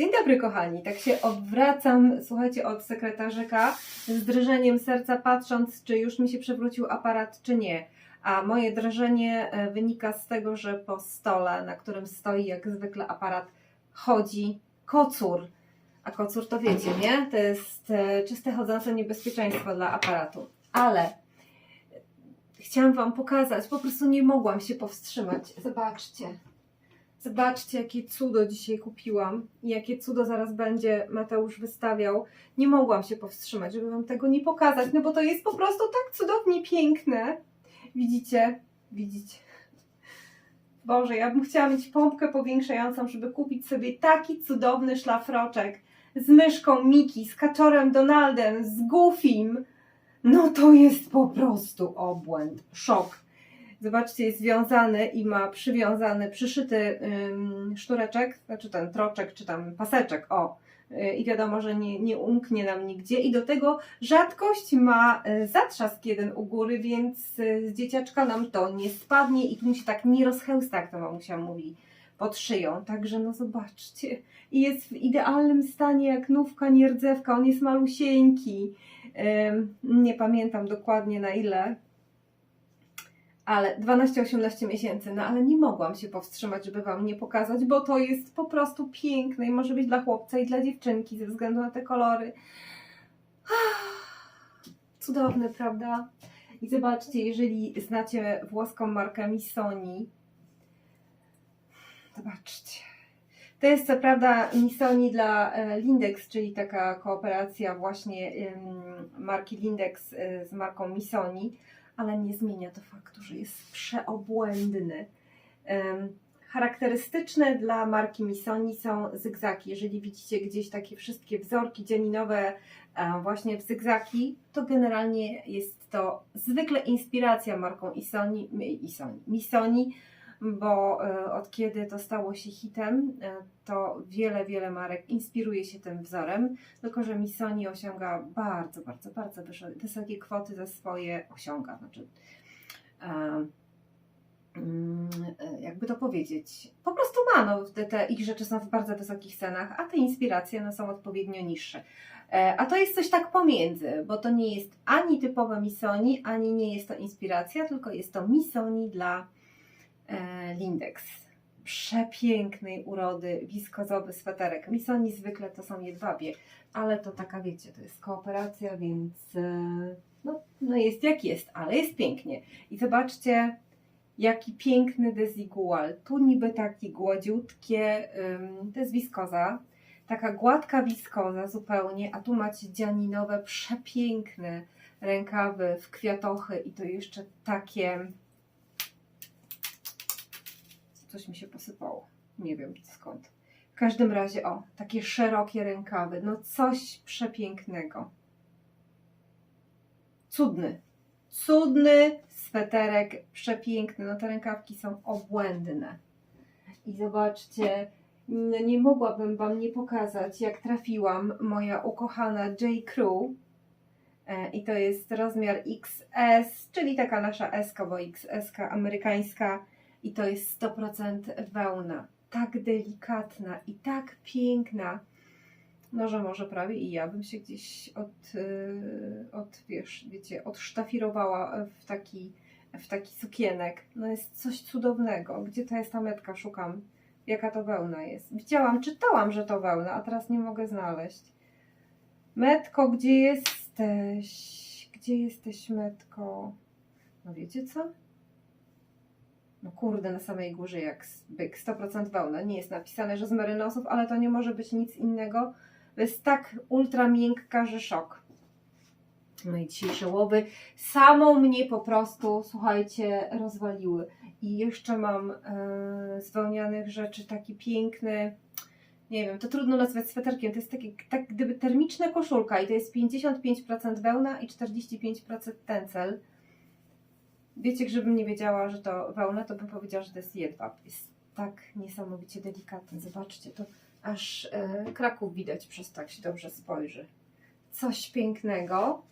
Dzień dobry kochani, tak się odwracam, słuchajcie, od sekretarzyka z drżeniem serca patrząc, czy już mi się przewrócił aparat, czy nie. A moje drżenie e, wynika z tego, że po stole, na którym stoi jak zwykle aparat, chodzi kocur. A kocur to wiecie, nie? To jest e, czyste chodzące niebezpieczeństwo dla aparatu. Ale chciałam Wam pokazać, po prostu nie mogłam się powstrzymać. Zobaczcie. Zobaczcie, jakie cudo dzisiaj kupiłam i jakie cudo zaraz będzie Mateusz wystawiał. Nie mogłam się powstrzymać, żeby Wam tego nie pokazać, no bo to jest po prostu tak cudownie piękne. Widzicie? Widzicie? Boże, ja bym chciała mieć pompkę powiększającą, żeby kupić sobie taki cudowny szlafroczek z myszką Miki, z kaczorem Donaldem, z Goofim. No to jest po prostu obłęd, szok. Zobaczcie, jest związany i ma przywiązany, przyszyty ym, sztureczek, znaczy ten troczek, czy tam paseczek, o. Y, I wiadomo, że nie, nie umknie nam nigdzie. I do tego rzadkość ma y, zatrzask jeden u góry, więc y, z dzieciaczka nam to nie spadnie i tu mi się tak nie rozchełsta, jak to mamusia mówi, pod szyją. Także no zobaczcie. I jest w idealnym stanie, jak nówka, nierdzewka. On jest malusieńki. Nie pamiętam dokładnie na ile, ale 12-18 miesięcy, no ale nie mogłam się powstrzymać, żeby Wam nie pokazać, bo to jest po prostu piękne i może być dla chłopca i dla dziewczynki ze względu na te kolory. Cudowne, prawda? I zobaczcie, jeżeli znacie włoską markę Missoni, zobaczcie. To jest co prawda Missoni dla e, Lindex, czyli taka kooperacja właśnie marki Lindex y, z marką Missoni, ale nie zmienia to faktu, że jest przeobłędny. Charakterystyczne dla marki Missoni są zygzaki. Jeżeli widzicie gdzieś takie wszystkie wzorki dzianinowe e, właśnie w zygzaki, to generalnie jest to zwykle inspiracja marką Isoni, Isoni, Missoni, bo e, od kiedy to stało się hitem, e, to wiele, wiele marek inspiruje się tym wzorem, tylko że Missoni osiąga bardzo, bardzo, bardzo wysokie kwoty za swoje osiąga. Znaczy, e, mm, jakby to powiedzieć, po prostu ma, no, te, te ich rzeczy są w bardzo wysokich cenach, a te inspiracje no, są odpowiednio niższe. A to jest coś tak pomiędzy, bo to nie jest ani typowe Missoni, ani nie jest to inspiracja, tylko jest to Missoni dla Lindex. Przepięknej urody, wiskozowy sweterek. Missoni zwykle to są jedwabie, ale to taka wiecie, to jest kooperacja, więc e, no, no jest jak jest, ale jest pięknie. I zobaczcie, jaki piękny desigual. Tu niby taki gładziutkie, to jest wiskoza, taka gładka wiskoza zupełnie, a tu macie dzianinowe, przepiękne rękawy w kwiatochy i to jeszcze takie coś mi się posypało, nie wiem skąd. W każdym razie, o, takie szerokie rękawy, no coś przepięknego. Cudny, cudny sweterek, przepiękny, no te rękawki są obłędne. I zobaczcie, no nie mogłabym Wam nie pokazać, jak trafiłam moja ukochana J. Crew. E, I to jest rozmiar XS, czyli taka nasza S, bo XS amerykańska. I to jest 100% wełna. Tak delikatna i tak piękna. No, że może prawie i ja bym się gdzieś od, yy, od wiesz, wiecie, odsztafirowała w taki, w taki sukienek. No jest coś cudownego. Gdzie ta jest ta metka? Szukam. Jaka to wełna jest. Widziałam, czytałam, że to wełna, a teraz nie mogę znaleźć. Metko, gdzie jesteś? Gdzie jesteś, Metko? No wiecie co? No kurde, na samej górze jak byk, 100% wełna. Nie jest napisane, że z merynosów, ale to nie może być nic innego. Jest tak ultra miękka, że szok. No i dzisiejsze łowy samą mnie po prostu, słuchajcie, rozwaliły. I jeszcze mam e, z wełnianych rzeczy taki piękny, nie wiem, to trudno nazwać sweterkiem, to jest taki, tak gdyby termiczna koszulka i to jest 55% wełna i 45% tencel. Wiecie, gdybym nie wiedziała, że to wełna, to bym powiedziała, że to jest jedwab. Jest tak niesamowicie delikatny. Zobaczcie, to aż e, Kraków widać przez tak się dobrze spojrzy. Coś pięknego.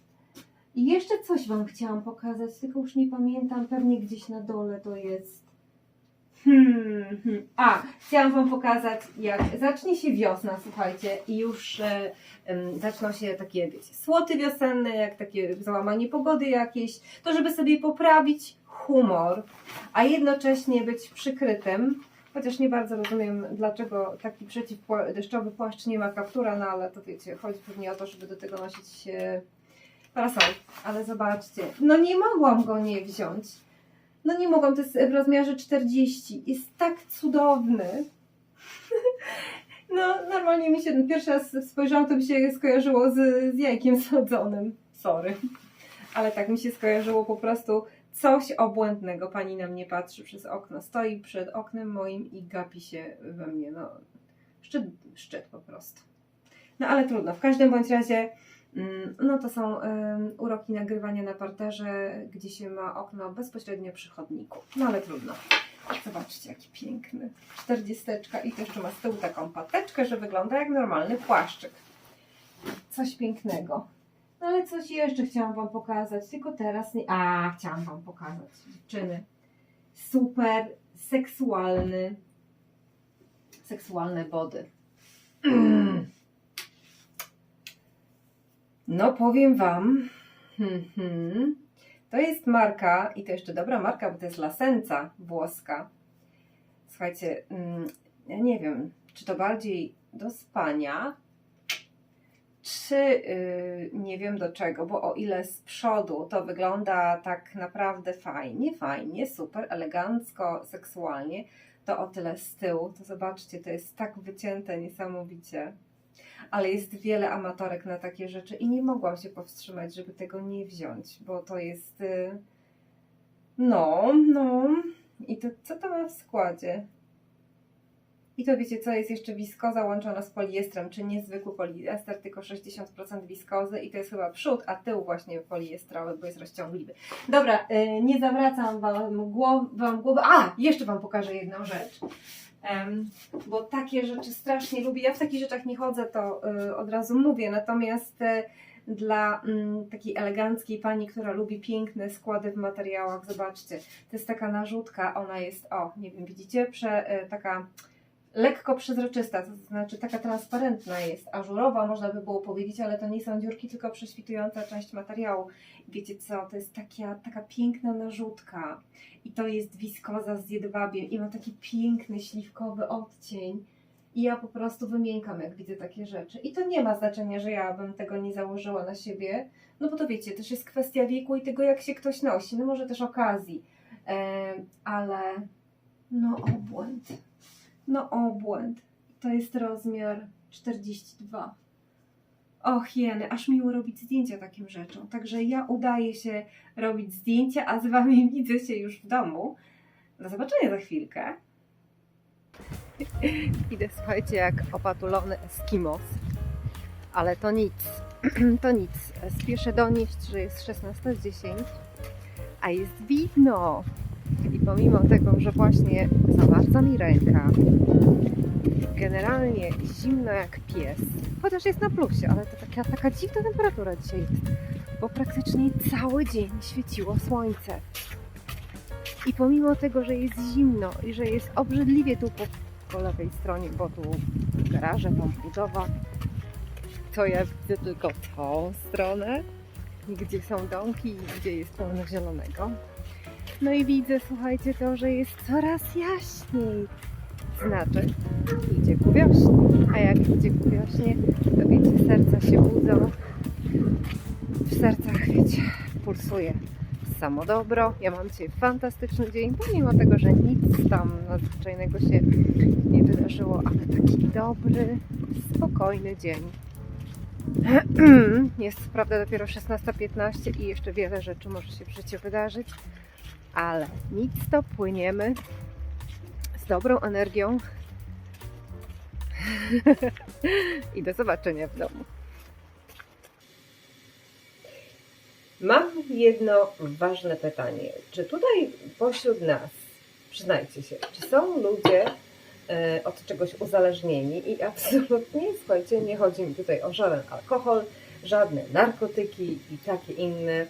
I jeszcze coś Wam chciałam pokazać, tylko już nie pamiętam, pewnie gdzieś na dole to jest. Hmm, hmm. A, chciałam Wam pokazać, jak zacznie się wiosna, słuchajcie, i już e, zaczną się takie, wiecie, słoty wiosenne, jak takie załamanie pogody jakieś, to żeby sobie poprawić humor, a jednocześnie być przykrytym. Chociaż nie bardzo rozumiem, dlaczego taki przeciwdeszczowy płaszcz nie ma kaptura, no ale to wiecie, chodzi pewnie o to, żeby do tego nosić parasol. Ale zobaczcie, no nie mogłam go nie wziąć. No nie mogłam, to jest w rozmiarze 40. Jest tak cudowny. No normalnie mi się, pierwszy raz spojrzałam, to mi się skojarzyło z, z jajkiem sodzonym. Sorry. Ale tak mi się skojarzyło po prostu coś obłędnego. Pani na mnie patrzy przez okno. Stoi przed oknem moim i gapi się we mnie. No szczyt, szczyt po prostu. No ale trudno. W każdym bądź razie No to są uroki nagrywania na parterze, gdzie się ma okno bezpośrednio przy chodniku. No ale trudno. Zobaczcie, jaki piękny. Czterdziesteczka i to jeszcze ma z tyłu taką pateczkę, że wygląda jak normalny płaszczyk. Coś pięknego. No ale coś jeszcze chciałam Wam pokazać, tylko teraz nie... A, chciałam Wam pokazać, dziewczyny. Super seksualny, seksualne wody. No, powiem Wam, hmm, hmm, to jest marka, i to jeszcze dobra marka, bo to jest lasenca włoska. Słuchajcie, mm, ja nie wiem, czy to bardziej do spania, czy yy, nie wiem do czego, bo o ile z przodu to wygląda tak naprawdę fajnie, fajnie, super, elegancko, seksualnie, to o tyle z tyłu, to zobaczcie, to jest tak wycięte niesamowicie ale jest wiele amatorek na takie rzeczy i nie mogłam się powstrzymać, żeby tego nie wziąć, bo to jest. y, No, no. I to co to ma w składzie? I to wiecie, co jest jeszcze wiskoza łączona z poliestrem, czy niezwykły poliester, tylko 60% wiskozy i to jest chyba przód, a tył właśnie poliestrowy, bo jest rozciągliwy. Dobra, y, nie zawracam wam, głow, wam głowy. A, jeszcze wam pokażę jedną rzecz. Bo takie rzeczy strasznie lubię. Ja w takich rzeczach nie chodzę, to y, od razu mówię. Natomiast y, dla mm, takiej eleganckiej pani, która lubi piękne składy w materiałach, zobaczcie, to jest taka narzutka, ona jest, o, nie wiem, widzicie, Prze, y, taka lekko przezroczysta, to znaczy taka transparentna jest, ażurowa, można by było powiedzieć, ale to nie są dziurki, tylko prześwitująca część materiału. Wiecie co, to jest taka, taka piękna narzutka i to jest wiskoza z jedwabiem i ma taki piękny, śliwkowy odcień. I ja po prostu wymiękam, jak widzę takie rzeczy. I to nie ma znaczenia, że ja bym tego nie założyła na siebie, no bo to wiecie, też jest kwestia wieku i tego, jak się ktoś nosi, no może też okazji. Em, ale no obłęd. No obłęd. To jest rozmiar 42. Och jeny, aż miło robić zdjęcia takim rzeczom. Także ja udaję się robić zdjęcia, a z Wami widzę się już w domu. Do zobaczenia za chwilkę. Idę, słuchajcie, jak opatulony Eskimos. Ale to nic. to nic. Spieszę donieść, że jest 16.10, a jest widno. I pomimo tego, że właśnie zamarza mi ręka, generalnie zimno jak pies, chociaż jest na plusie, ale to taka, taka dziwna temperatura dzisiaj jest, bo praktycznie cały dzień świeciło słońce. I pomimo tego, że jest zimno i że jest obrzydliwie tu po, po lewej stronie, bo tu garaże, tam budowa, to ja widzę tylko tą stronę, gdzie są domki i gdzie jest pełno zielonego. No i widzę, słuchajcie, to, że jest coraz jaśniej. Znaczy, idzie ku wiośnie. A jak idzie ku wiośnie, to wiecie, serca się budzą. W sercach, wiecie, pulsuje samo dobro. Ja mam dzisiaj fantastyczny dzień, pomimo tego, że nic tam nadzwyczajnego się nie wydarzyło, ale taki dobry, spokojny dzień. Jest prawda dopiero 16.15 i jeszcze wiele rzeczy może się w życiu wydarzyć, ale nic to płyniemy z dobrą energią i do zobaczenia w domu. Mam jedno ważne pytanie. Czy tutaj pośród nas, przyznajcie się, czy są ludzie e, od czegoś uzależnieni i absolutnie, słuchajcie, nie chodzi mi tutaj o żaden alkohol, żadne narkotyki i takie inne,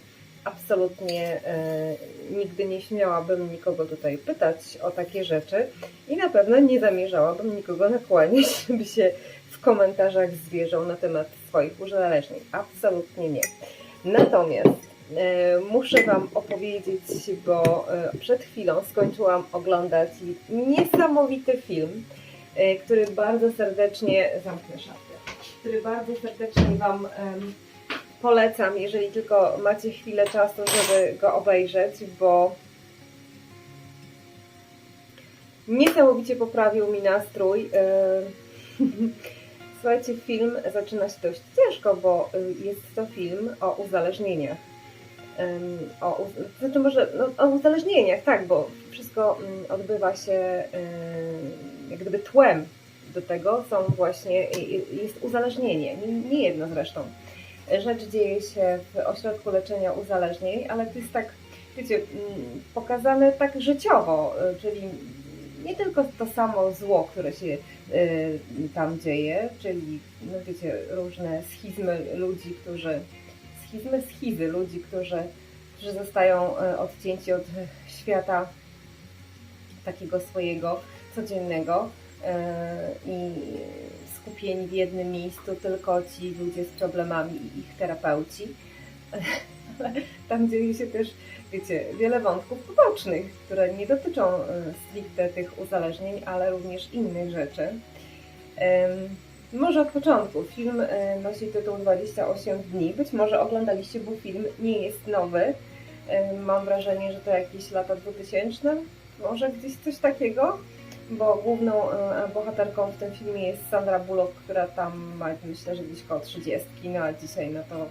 absolutnie e, nigdy nie śmiałabym nikogo tutaj pytać o takie rzeczy i na pewno nie zamierzałabym nikogo nakłaniać, żeby się w komentarzach zwierzał na temat swoich uzależnień. Absolutnie nie. Natomiast e, muszę Wam opowiedzieć, bo e, przed chwilą skończyłam oglądać niesamowity film, który bardzo serdecznie zamknę szafkę, który bardzo serdecznie Wam polecam, jeżeli tylko macie chwilę czasu, żeby go obejrzeć, bo niesamowicie poprawił mi nastrój. E, Słuchajcie, film zaczyna się dość ciężko, bo y, jest to film o uzależnieniach. O, znaczy może no, o uzależnieniach, tak, bo wszystko ym, odbywa się ym, jak gdyby tłem do tego są właśnie, y, y, jest uzależnienie, nie, nie jedno zresztą. Rzecz dzieje się w ośrodku leczenia uzależnień, ale to jest tak, wiecie, ym, pokazane tak życiowo, y, czyli nie tylko to samo zło, które się y, tam dzieje, czyli no wiecie, różne schizmy ludzi, którzy schizmy, schizy ludzi, którzy, którzy zostają y, odcięci od świata takiego swojego codziennego i skupieni w jednym miejscu tylko ci ludzie z problemami i ich terapeuci. Tam dzieje się też, wiecie, wiele wątków pobocznych, które nie dotyczą y, stricte tych uzależnień, ale również innych rzeczy. Może od początku. Film y, nosi tytuł 28 dni. Być może oglądaliście, bo film nie jest nowy. Mam wrażenie, że to jakieś lata 2000, może gdzieś coś takiego, bo główną y, bohaterką w tym filmie jest Sandra Bullock, która tam ma myślę, że gdzieś koło 30, no a dzisiaj no to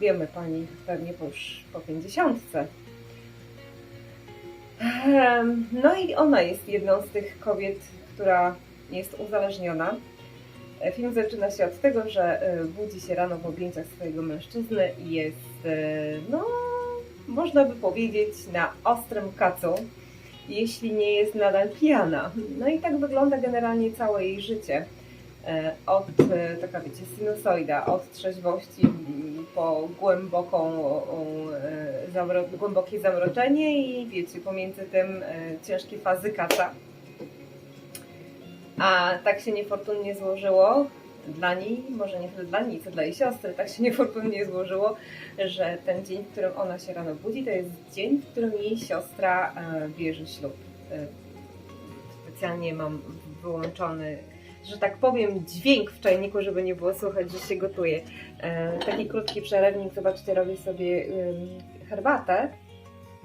wiemy pani pewnie po już po 50. Em, No i ona jest jedną z tych kobiet, która jest uzależniona. E, Film zaczyna się od tego, że e, budzi się rano w objęciach swojego mężczyzny i jest, e, no, można by powiedzieć, na ostrym kacu, jeśli nie jest nadal pijana. No i tak wygląda generalnie całe jej życie. E, Od, e, taka wiecie, sinusoida, od trzeźwości po głęboką, e, zamro, głębokie zamroczenie i wiecie, pomiędzy tym ciężkie fazy kaca. A tak się niefortunnie złożyło dla niej, może nie tyle dla niej, co dla jej siostry, tak się niefortunnie złożyło, że ten dzień, w którym ona się rano budzi, to jest dzień, w którym jej siostra e, bierze ślub. E, Specjalnie mam wyłączony, że tak powiem, dźwięk w czajniku, żeby nie było słychać, że się gotuje. E, Taki krótki przerywnik, zobaczcie, robię sobie herbatę.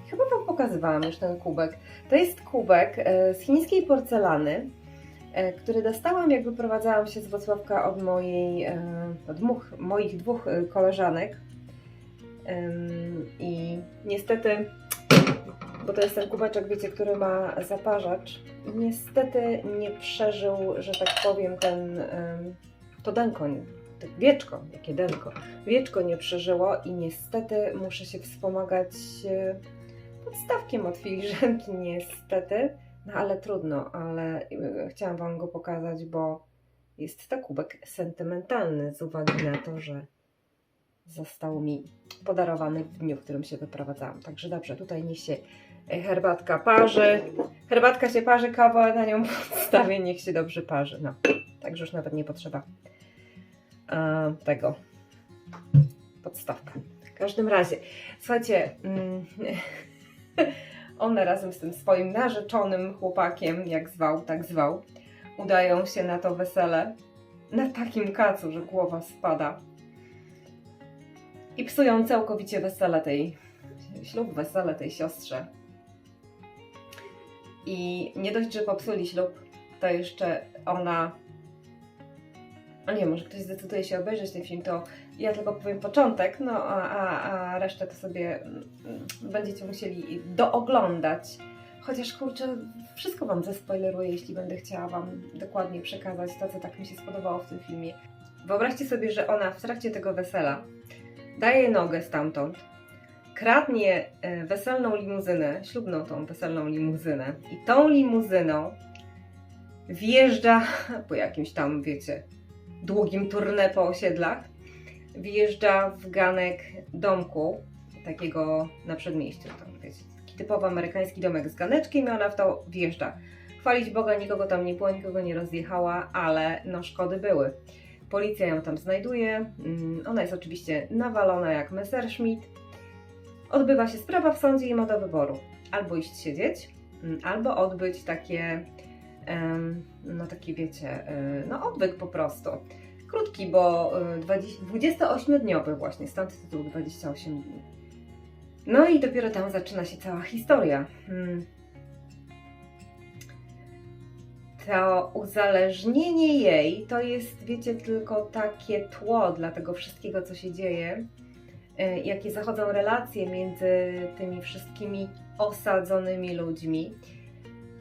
Chyba Wam pokazywałam już ten kubek. To jest kubek z chińskiej porcelany, który dostałam, jak wyprowadzałam się z Wrocławka od mojej, e, od dwóch, moich dwóch e, koleżanek. I niestety, bo to jest ten kubeczek, wiecie, który ma zaparzacz, niestety nie przeżył, że tak powiem, ten, to denkoń, wieczko, jakie denko, wieczko nie przeżyło i niestety muszę się wspomagać e, podstawkiem od filiżanki, niestety. No ale trudno, ale y, chciałam Wam go pokazać, bo jest to kubek sentymentalny z uwagi na to, że został mi podarowany w dniu, w którym się wyprowadzałam. Także dobrze, tutaj niech się herbatka parzy. Herbatka się parzy, kawa na nią podstawię, niech się dobrze parzy. No, także już nawet nie potrzeba tego podstawka. W każdym razie, słuchajcie, mm, one razem z tym swoim narzeczonym chłopakiem, jak zwał, tak zwał, udają się na to wesele na takim kacu, że głowa spada. I psują całkowicie wesele tej, ślub, wesele tej siostrze. I nie dość, że popsuli ślub, to jeszcze ona. A nie, może ktoś zdecyduje się obejrzeć ten film, to ja tylko powiem początek, no a, a, a resztę to sobie mm, będziecie musieli dooglądać. Chociaż kurczę, wszystko Wam zespoileruję, jeśli będę chciała Wam dokładnie przekazać to, co tak mi się spodobało w tym filmie. Wyobraźcie sobie, że ona w trakcie tego wesela daje nogę stamtąd, kradnie e, weselną limuzynę, ślubną tą weselną limuzynę i tą limuzyną wjeżdża po jakimś tam, wiecie, długim tournée po osiedlach, wjeżdża w ganek domku takiego na przedmieściu. Tam, wiecie, taki typowy amerykański domek z ganeczkiem i ona w to wjeżdża. Chwalić Boga, nikogo tam nie było, nikogo nie rozjechała, ale no szkody były. Policja ją tam znajduje. Mm, Ona jest oczywiście nawalona jak Messerschmitt. Odbywa się sprawa w sądzie i ma do wyboru. Albo iść siedzieć, mm, albo odbyć takie, no taki wiecie, y, no odwyk po prostu. Krótki, bo y, 20 28-dniowy właśnie, stąd tytuł 28 dni. No i dopiero tam zaczyna się cała historia. Hmm. To uzależnienie jej to jest, wiecie, tylko takie tło dla tego wszystkiego, co się dzieje, y, jakie zachodzą relacje między tymi wszystkimi osadzonymi ludźmi.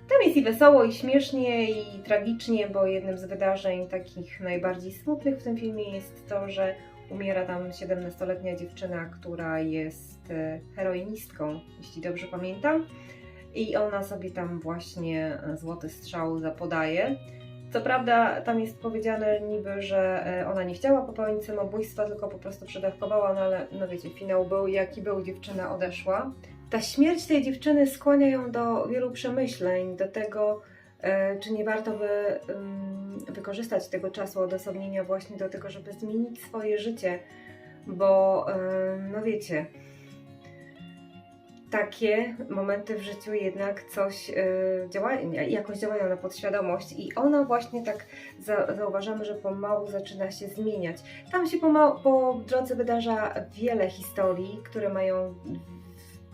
Tam jest i wesoło, i śmiesznie, i tragicznie, bo jednym z wydarzeń takich najbardziej smutnych w tym filmie jest to, że umiera tam 17-letnia dziewczyna, która jest e, heroinistką, jeśli dobrze pamiętam. I ona sobie tam właśnie e, złoty strzał zapodaje. Co prawda tam jest powiedziane niby, że e, ona nie chciała popełnić samobójstwa, tylko po prostu przedawkowała, no ale no wiecie, finał był jaki był, dziewczyna odeszła. Ta śmierć tej dziewczyny skłania ją do wielu przemyśleń, do tego, e, czy nie warto by ym, wykorzystać tego czasu odosobnienia właśnie do tego, żeby zmienić swoje życie, bo ym, no wiecie, takie momenty w życiu jednak coś y, działają, jakoś działają na podświadomość i ona właśnie tak za, zauważamy, że pomału zaczyna się zmieniać. Tam się pomału, po drodze wydarza wiele historii, które mają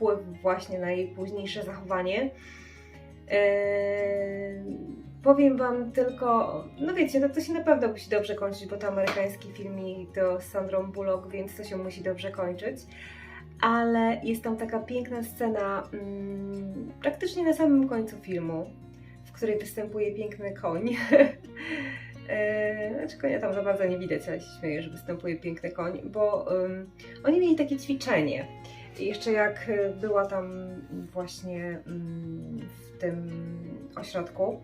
wpływ właśnie na jej późniejsze zachowanie. Eee, powiem Wam tylko, no wiecie, no to się naprawdę musi dobrze kończyć, bo to amerykański film i to z Sandrą Bullock, więc to się musi dobrze kończyć. Ale jest tam taka piękna scena mm, praktycznie na samym końcu filmu, w której występuje piękny koń. Eee, Znaczy konia tam za bardzo nie widać, ale się śmieję, że występuje piękny koń, bo ym, oni mieli takie ćwiczenie. I jeszcze jak y, była tam właśnie mm, w tym ośrodku,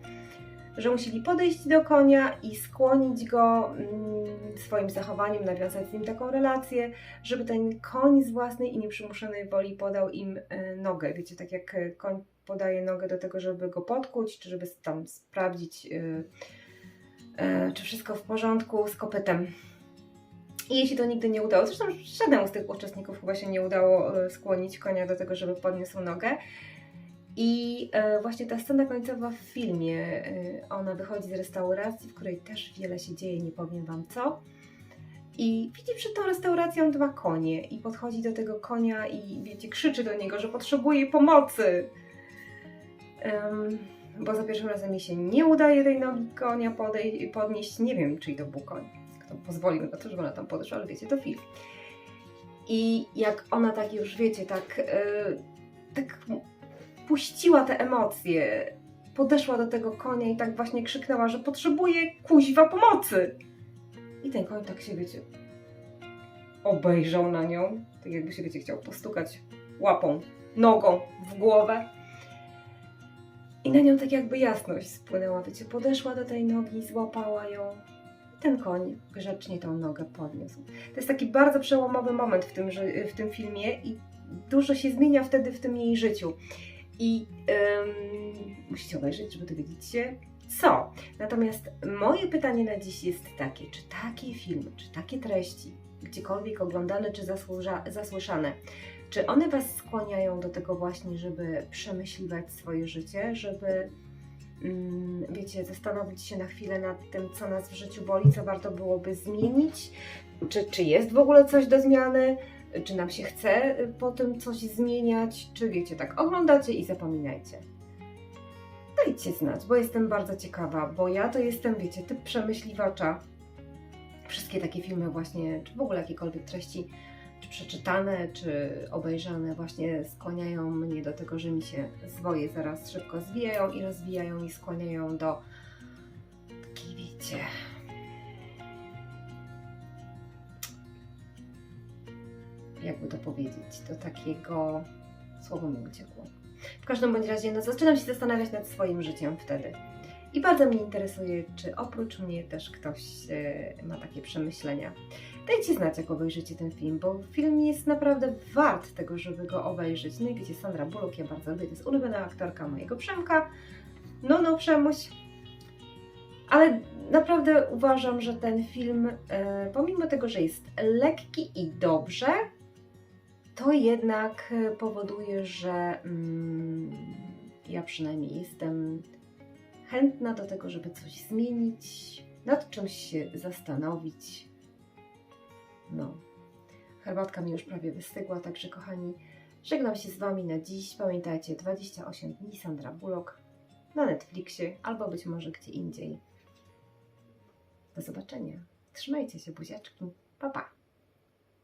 że musieli podejść do konia i skłonić go mm, swoim zachowaniem, nawiązać z nim taką relację, żeby ten koń z własnej i nieprzymuszonej woli podał im y, nogę. Wiecie, tak jak koń podaje nogę do tego, żeby go podkuć, czy żeby tam sprawdzić, y, czy wszystko w porządku z kopytem. I jej się to nigdy nie udało. Zresztą żadnemu z tych uczestników chyba się nie udało e, skłonić konia do tego, żeby podniósł nogę. I e, właśnie ta scena końcowa w filmie, e, ona wychodzi z restauracji, w której też wiele się dzieje, nie powiem Wam co. I widzi przed tą restauracją dwa konie i podchodzi do tego konia i wiecie, krzyczy do niego, że potrzebuje pomocy. Em, bo za pierwszym razem mi się nie udaje tej nogi konia podej- podnieść. Nie wiem, czyj to był koń kto pozwolił na to, żeby ona tam podeszła, ale wiecie, to film. I jak ona tak już, wiecie, tak, yy, tak puściła te emocje, podeszła do tego konia i tak właśnie krzyknęła, że potrzebuje kuźwa pomocy. I ten koń tak się, wiecie, obejrzał na nią, tak jakby się, wiecie, chciał postukać łapą, nogą w głowę. I na nią tak jakby jasność spłynęła, wiecie, podeszła do tej nogi, złapała ją, ten koń grzecznie tą nogę podniósł. To jest taki bardzo przełomowy moment w tym, w tym filmie i dużo się zmienia wtedy w tym jej życiu. I ym, musicie obejrzeć, żeby dowiedzieć się co. Natomiast moje pytanie na dziś jest takie, czy takie filmy, czy takie treści, gdziekolwiek oglądane czy zasłyszane, czy one Was skłaniają do tego właśnie, żeby przemyśliwać swoje życie, żeby wiecie, zastanowić się na chwilę nad tym, co nas w życiu boli, co warto byłoby zmienić, czy, czy jest w ogóle coś do zmiany, czy nam się chce y, po tym coś zmieniać, czy wiecie, tak oglądacie i zapominajcie. Dajcie znać, bo jestem bardzo ciekawa, bo ja to jestem, wiecie, typ przemyśliwacza. Wszystkie takie filmy właśnie, czy w ogóle jakiekolwiek treści, czy przeczytane, czy obejrzane właśnie skłaniają mnie do tego, że mi się zwoje zaraz szybko zwijają i rozwijają i skłaniają do takiej, wiecie... Jakby to powiedzieć, do takiego... Słowo mi uciekło. W każdym bądź razie, no zaczynam się zastanawiać nad swoim życiem wtedy. I bardzo mnie interesuje, czy oprócz mnie też ktoś e, ma takie przemyślenia. Dajcie znać, jak obejrzycie ten film, bo film jest naprawdę wart tego, żeby go obejrzeć. No i wiecie, Sandra Bullock, ja bardzo lubię, to jest ulubiona aktorka mojego Przemka. No, no, Przemuś. Ale naprawdę uważam, że ten film, e, pomimo tego, że jest lekki i dobrze, to jednak powoduje, że mm, ja przynajmniej jestem chętna do tego, żeby coś zmienić, nad czymś się zastanowić. No, herbatka mi już prawie wystygła, także kochani, żegnam się z Wami na dziś. Pamiętajcie, 28 dni Sandra Bullock na Netflixie albo być może gdzie indziej. Do zobaczenia. Trzymajcie się, buziaczki. Pa, pa.